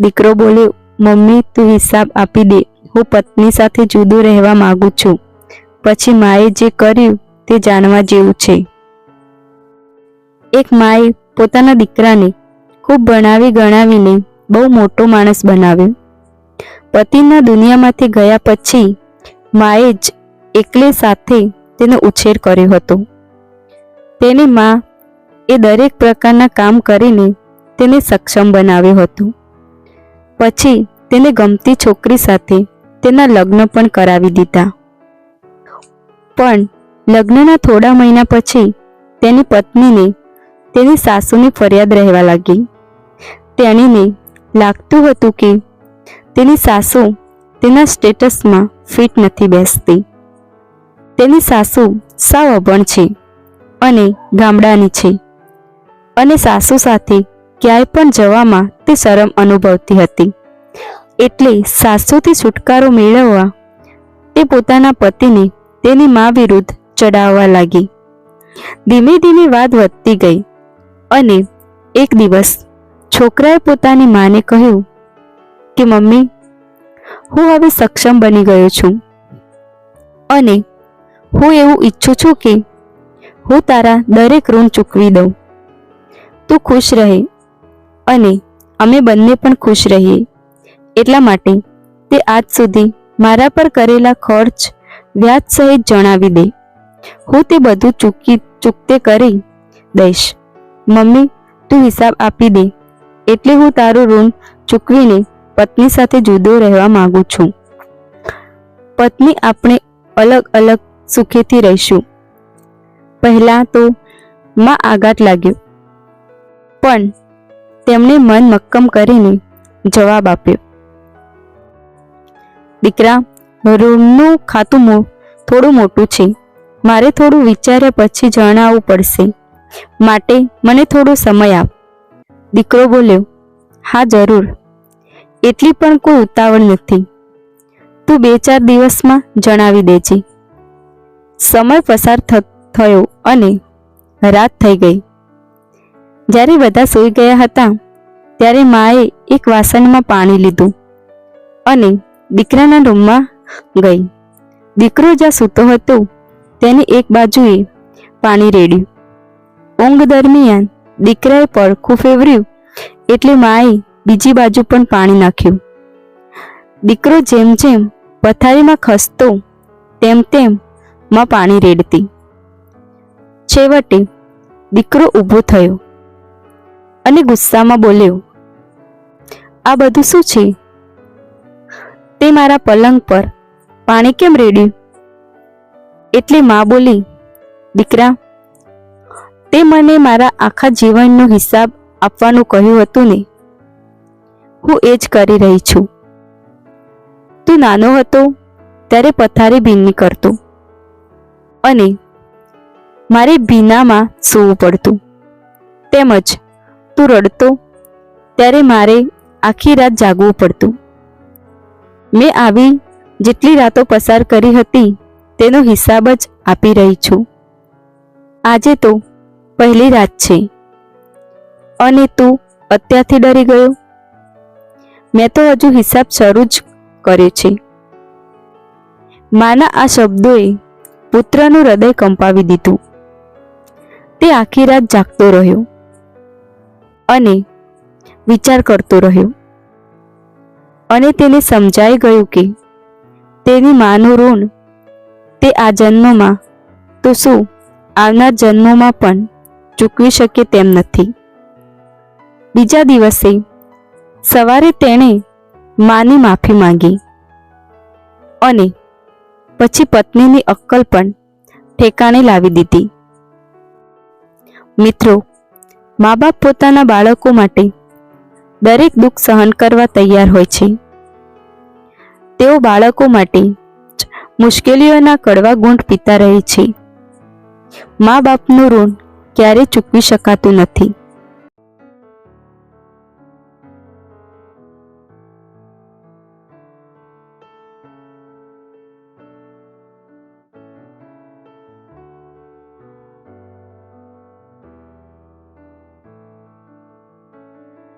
દીકરો બોલ્યો, મમ્મી, તું હિસાબ આપી દે. હું પત્ની સાથે જુદું રહેવા માંગુ છું. પછી માએ જે કર્યું તે જાણવા જેવું છે. એક માએ પોતાના દીકરાને ખૂબ ભણાવી ગણાવીને બહુ મોટો માણસ બનાવ્યો. પતિના દુનિયામાંથી ગયા પછી માએ જ એકલે સાથે તેનો ઉછેર કર્યો હતો. તેની મા એ દરેક પ્રકારના કામ કરીને તેને સક્ષમ બનાવ્યો હતો. પછી તેને ગમતી છોકરી સાથે તેના લગ્ન પણ કરાવી દીધા. પણ લગ્નના થોડા મહિના પછી તેની પત્નીને તેની સાસુની ફરિયાદ રહેવા લાગી. તેણીને લાગતું હતું કે તેની સાસુ તેના સ્ટેટસમાં ફિટ નથી બેસતી. તેની સાસુ સાવ અભણ છે અને ગામડાની છે અને સાસુ સાથે ક્યાંય પણ જવામાં તે શરમ અનુભવતી હતી. એટલે સાસુથી છુટકારો મેળવવા તે પોતાના પતિને તેની મા વિરુદ્ધ ચડાવવા લાગી. ધીમે ધીમે વાત વધતી ગઈ અને એક દિવસ છોકરાએ પોતાની માને કહ્યું કે, મમ્મી, હું હવે સક્ષમ બની ગયો છું અને હું એવું ઈચ્છું છું કે હું તારા દરેક ઋણ ચૂકવી દઉં. તું ખુશ રહે અને અમે બંને પણ ખુશ રહીએ. એટલા માટે તે આજ સુધી મારા પર કરેલા ખર્ચ વ્યાજ સહિત જણાવી દે. હું તે બધું ચૂકી, ચૂકતે કરી દઈશ. મમ્મી, તું હિસાબ આપી દે. એટલે હું તારું ઋણ ચૂકવીને પત્ની સાથે જુદો રહેવા માંગુ છું. પત્ની આપણે અલગ અલગ સુખેથી રહીશું. પહેલા તો માં આઘાત લાગ્યો. પણ તેમણે મન મક્કમ કરીને જવાબ આપ્યો. દીકરા, રૂમનું ખાતું થોડું મોટું છે. મારે થોડું વિચાર્યા પછી જણાવવું પડશે. માટે મને થોડો સમય આપ. દીકરો બોલ્યો, હા, જરૂર. એટલી પણ કોઈ ઉતાવળ નથી. તું બે ચાર દિવસમાં જણાવી દેજે. સમય પસાર થયો અને રાત થઈ ગઈ. જ્યારે બધા સૂઈ ગયા હતા ત્યારે માએ એક વાસણમાં પાણી લીધું અને દીકરાના રૂમમાં ગઈ. દીકરો જ્યાં સૂતો હતો, તેની એક બાજુએ પાણી રેડ્યું. ઊંઘ દરમિયાન દીકરાએ પડખું ફેવર્યું એટલે માએ બીજી બાજુ પણ પાણી નાખ્યું. દીકરો જેમ જેમ પથારીમાં ખસતો, તેમ તેમ માં પાણી રેડતી. છેવટે દીકરો ઊભો થયો. અને ગુસ્સામાં બોલ્યો, આ બધું શું છે? તે મારા પલંગ પર પાણી કેમ રેડ્યું? એટલે માં બોલી, દીકરા, તે મને મારા આખા જીવનનો હિસાબ આપવાનું કહ્યું હતું ને. હું એ જ કરી રહી છું. તું નાનો હતો ત્યારે પથારી ભીની કરતો અને મારે ભીનામાં સૂવું પડતું. તેમજ તું રડતો, ત્યારે મારે આખી રાત જાગવું પડતું. મેં આવી જેટલી રાતો પસાર કરી હતી, તેનો હિસાબ જ આપી રહી છું. આજે તો પહેલી રાત છે. અને તું અત્યારથી ડરી ગયો? મેં તો હજુ હિસાબ શરૂ જ કર્યો છે. માના આ શબ્દોએ પુત્રનું હૃદય કંપાવી દીધું. તે આખી રાત જાગતો રહ્યો. અને વિચાર કરતો રહ્યો. અને તેને સમજાઈ ગયું કે તેની માનું ઋણ તે આ જન્મમાં તો શું આવનાર જન્મોમાં પણ ચૂકવી શકે તેમ નથી. બીજા દિવસે સવારે તેણે માની માફી માંગી અને પછી પત્નીની અક્કલ પણ ઠેકાણે લાવી દીધી. મિત્રો મા બાપ પોતાના બાળકો માટે દરેક દુઃખ સહન કરવા તૈયાર હોય છે. તેઓ બાળકો માટે મુશ્કેલીઓના કડવા ગુંઠ પીતા રહે છે. મા બાપનું ઋણ ક્યારેય ચૂકવી શકાતું નથી.